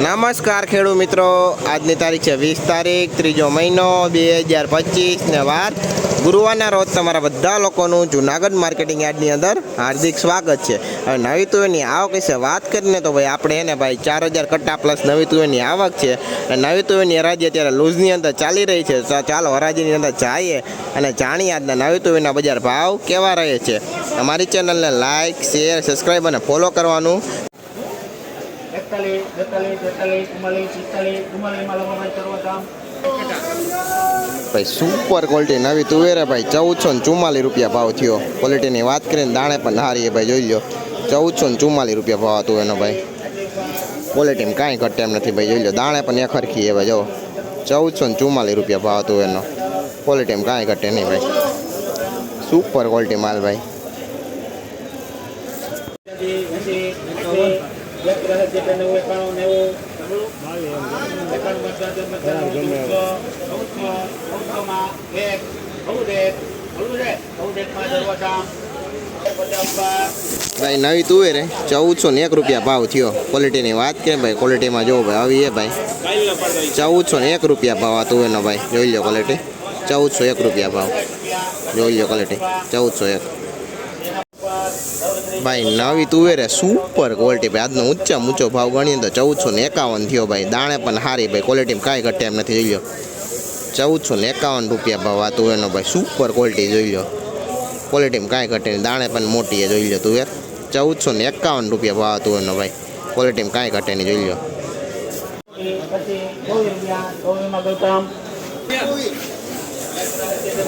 નમસ્કાર ખેડૂત મિત્રો. આજની તારીખ છે વીસ તારીખ, ત્રીજો મહિનો, બે હજાર પચીસ ને વાર. ગુરુવારના રોજ તમારા બધા લોકોનું જુનાગઢ માર્કેટિંગ યાર્ડની અંદર હાર્દિક સ્વાગત છે. હવે નવી તુવેરની આવક વિશે વાત કરીને તો ભાઈ આપણે એને ભાઈ ચાર હજાર કટ્ટા પ્લસ નવી તુવેરની આવક છે. અને નવી તુવેરની હરાજી અત્યારે લૂઝની અંદર ચાલી રહી છે. તો ચાલો હરાજીની અંદર જઈએ અને જાણીએ આજના નવી તુવેરના બજાર ભાવ કેવા રહે છે. અમારી ચેનલને લાઇક શેર, સબસ્ક્રાઈબ અને ફોલો કરવાનું એકતાલીસ બેતાલીસ તેતાલીસ ચુમ્માલીસ પિસ્તાલીસ ચુમ્માલીસમાં લોકો ભાઈ સર્વધામ ભાઈ સુપર ક્વોલિટી નવી તુવેરે ભાઈ? ચૌદસો ને ચુમ્માલીસ રૂપિયા ભાવ થયો. ક્વોલિટીની વાત કરીને દાણે પણ સારી છે ભાઈ, જોઈ લો ચૌદસો ને ચુમ્માલીસ રૂપિયા ભાવ હતું એનો ભાઈ. ક્વોલિટીમાં કાંઈ ઘટે એમ નથી ભાઈ, જોઈ લો દાણે પણ એક હરખી છે ભાઈ, જો. ચૌદસો ને ચુમ્માલીસ રૂપિયા ભાવ હતું એનો. ક્વોલિટીમાં કાંઈ ઘટે નહીં ભાઈ. સુપર ક્વોલિટી માલ ભાઈ. એસી એકત્રીસ જેટલા નેવું. એકાણું નેવું એકાણું પંચાવન પંચાવન ચૌદસો ચૌદસો ચૌદસોમાં એક ચૌદ એક ચૌદ એક ચૌદ એકમાં સર્વધામ ભાઈ નવી તુવેર ચૌદસો ને એક રૂપિયા ભાવ થયો. ક્વોલિટીની વાત કે ભાઈ? ક્વોલિટીમાં જોવો ભાઈ આવી ભાઈ. ચૌદસો ને એક રૂપિયા ભાવ આ તુવેરનો ભાઈ. જોઈ લો ક્વોલિટી ચૌદસો એક રૂપિયા ભાવ. જોઈ લો ક્વોલિટી ચૌદસો એક. ભાઈ, નવી તુવેરે સુપર ક્વોલિટી ભાઈ, આજનો ઊંચા ઊંચો ભાવ ગણીએ તો ચૌદસો ને એકાવન થયો ભાઈ. દાણે પણ સારી ભાઈ ક્વોલિટીમાં કાંઈ ઘટે એમ નથી, જોઈ લો. ચૌદસો ને એકાવન રૂપિયા ભાવ આ તુવેરનો ભાઈ સુપર ક્વોલિટી જોઈ લો. ક્વોલિટીમાં કાંઈ ઘટે નહીં, દાણે પણ મોટી જોઈ લો તુવેર. ચૌદસો ને એકાવન રૂપિયા ભાવ આ તુવેરનો ભાઈ. ક્વોલિટીમાં કાંઈ ઘટે નહીં, જોઈ લો.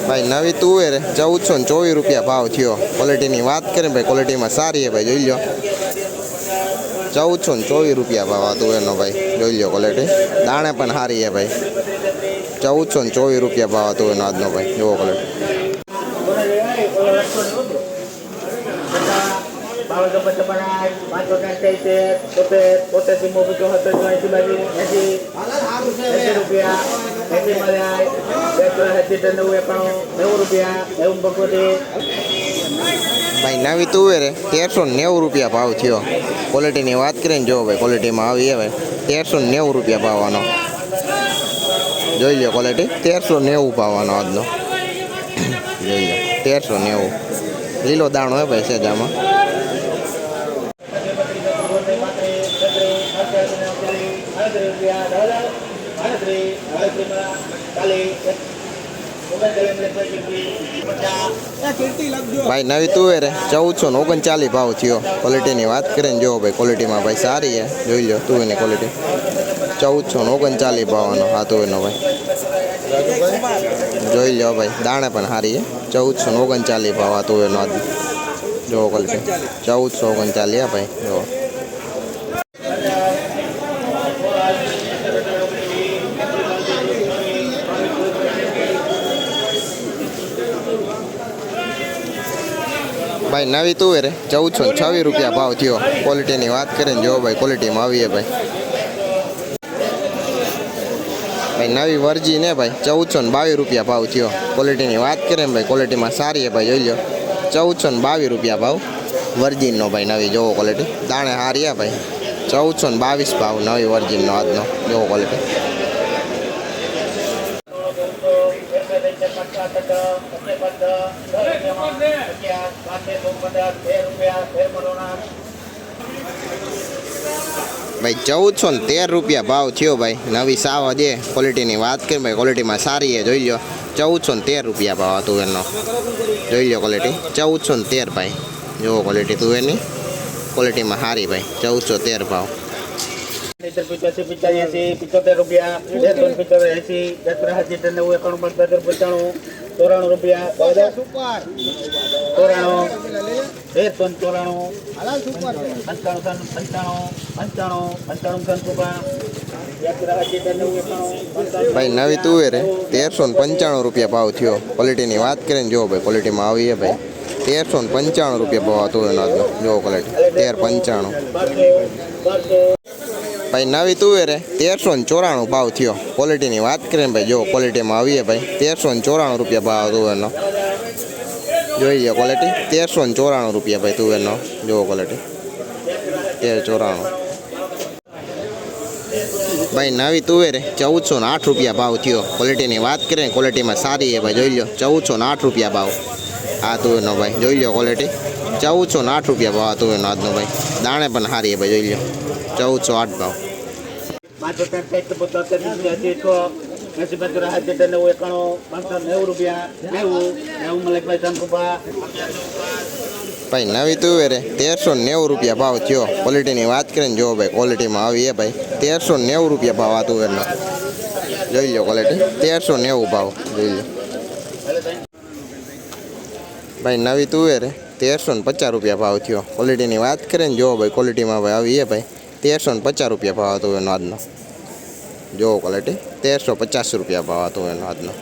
ભાઈ, નવી તુવેર ચૌદસો ને, ચોવીસ રૂપિયા ભાવ થયો. ક્વોલિટીની વાત કરીએ ભાઈ ક્વોલિટીમાં સારી છે ભાઈ, જોઈ લો ચૌદસો ને, ચોવીસ રૂપિયા ભાવ આ તુવેરનો ભાઈ, જોઈ લો ક્વોલિટી દાણે પણ સારી છે ભાઈ. ચૌદસો ને, ચોવીસ રૂપિયા ભાવ આ તુવેરનો આજનો ભાઈ જોવો ક્વોલિટી રૂપિયા. એસી મળ્યા એકસો એસી એકાણું નેવું રૂપિયા એવું ભગવતી ભાઈ નવી તુવેરે તેરસો નેવું રૂપિયા ભાવ થયો. ક્વોલિટીની વાત કરીને જો ભાઈ ક્વોલિટીમાં આવી હવે તેરસો નેવું રૂપિયા ભાવવાનો. જોઈ લો ક્વોલિટી તેરસો નેવું ભાવવાનો આજનો. જોઈ લો તેરસો નેવું. લીલો દાણો હે ભાઈ સેજામાં. ભાઈ નવી તુવેર ચૌદસો ને ઓગણચાલીસ ભાવ થયો. ક્વોલિટીની વાત કરીને જોવો ભાઈ ક્વોલિટીમાં ભાઈ સારી છે. જોઈ લો તુવેરની ક્વોલિટી ચૌદસો ને ઓગણચાલીસ ભાવનો આ તુવેરનો ભાઈ. જોઈ લો ભાઈ દાણે પણ સારી છે. ચૌદસો ને ઓગણચાલીસ ભાવ આ તુવેરનો આજ. જોવો ક્વોલિટી ચૌદસો ઓગણચાલીસ હા ભાઈ જો ભાઈ, નવી તુવેરે ચૌદસો ને છવ્વીસ રૂપિયા ભાવ થયો. ક્વોલિટીની વાત કરીએ ને જો ભાઈ ક્વોલિટીમાં આવીએ ભાઈ. ભાઈ, નવી વરજી ને ભાઈ. ચૌદસો ને બાવીસ રૂપિયા ભાવ થયો. ક્વોલિટીની વાત કરીએ ભાઈ ક્વોલિટીમાં સારી ભાઈ, જોઈ લો ચૌદસો ને બાવીસ રૂપિયા ભાવ. વર્જિનનો ભાઈ, નવી જોવો ક્વોલિટી દાણે હારી ભાઈ. ચૌદસો ને બાવીસ ભાવ, નવી વર્જિનનો આજનો. જોવો ક્વોલિટી ભાઈ, ચૌદસો ને તેર રૂપિયા ભાવ થયો ભાઈ. નવી સાવ દે ક્વોલિટીની વાત કરી, ભાઈ ક્વોલિટીમાં સારી એ જોઈ લો ચૌદસો ને તેર રૂપિયા ભાવ હતું એનો. જોઈ લો ક્વોલિટી ચૌદસો ને તેર ભાઈ. જુઓ ક્વોલિટી તુવેરની ક્વોલિટીમાં સારી ભાઈ. ચૌદસો તેર ભાવ. પિચાસી પિચાસી પિચોતેર રૂપિયા એકસો પિચોતેર એસી એકસો એસી તો નેવું એકાણું પંચોતેર પંચાણું ચોરાણું રૂપિયા ચોરાણું તેરસો ને ચોરાણું પંચાણું પંચાણું પંચાણું પંચાણું ત્રણ રૂપિયા એકસો એસી તો નેવું એકાણું પંચાણું ભાઈ નવી તુવેરે તેરસો ને પંચાણું રૂપિયા ભાવ થયો. ક્વોલિટીની વાત કરીને જુઓ ભાઈ ક્વોલિટીમાં આવી છે ભાઈ. તેરસો ને પંચાણું રૂપિયા ભાવ હતું એનો આજનો જુઓ ક્વોલિટી તેર પંચાણું. બારસો બારસો ભાઈ, નવી તુવેરે તેરસો ને ચોરાણું ભાવ થયો. ક્વોલિટીની વાત કરીએ ભાઈ, જો ક્વોલિટીમાં આવીએ ભાઈ, તેરસો ને ચોરાણું રૂપિયા ભાવ તુવેરનો. જોઈ લો ક્વોલિટી તેરસો ને ચોરાણું રૂપિયા ભાઈ તુવેરનો. જુઓ ક્વોલિટી તેર ચોરાણું. ભાઈ, નવી તુવેરે ચૌદસો ને આઠ રૂપિયા ભાવ થયો. ક્વોલિટીની વાત કરીએ ક્વોલિટીમાં સારી છે ભાઈ, જોઈ લો ચૌદસો ને આઠ રૂપિયા ભાવ. આ તુવેરનો ભાઈ, જોઈ લો ક્વોલિટી ચૌદસો ને આઠ રૂપિયા ભાવ હતો એનો આજનો ભાઈ. દાણે પણ સારી ભાઈ જોઈ લો ચૌદસો આઠ ભાવ. ભાઈ નવી તુવેરે તેરસો નેવું રૂપિયા ભાવ થયો. ક્વોલિટીની વાત કરીને જો ભાઈ ક્વોલિટીમાં આવી એ ભાઈ. તેરસો નેવું રૂપિયા ભાવ આ તુવેરનો જોઈ લો ક્વોલિટી તેરસો નેવું ભાવ. જોઈ લો ભાઈ નવી તુવેર તેરસો ને પચાસ રૂપિયા ભાવ થયો. ક્વોલિટીની વાત કરીએ ને જો ભાઈ ક્વોલિટીમાં ભાઈ આવી એ ભાઈ. તેરસો ને પચાસ રૂપિયા ભાવ હતો એનો આજનો. જો ક્વોલિટી તેરસો પચાસ રૂપિયા ભાવ હતો એનો આજનો.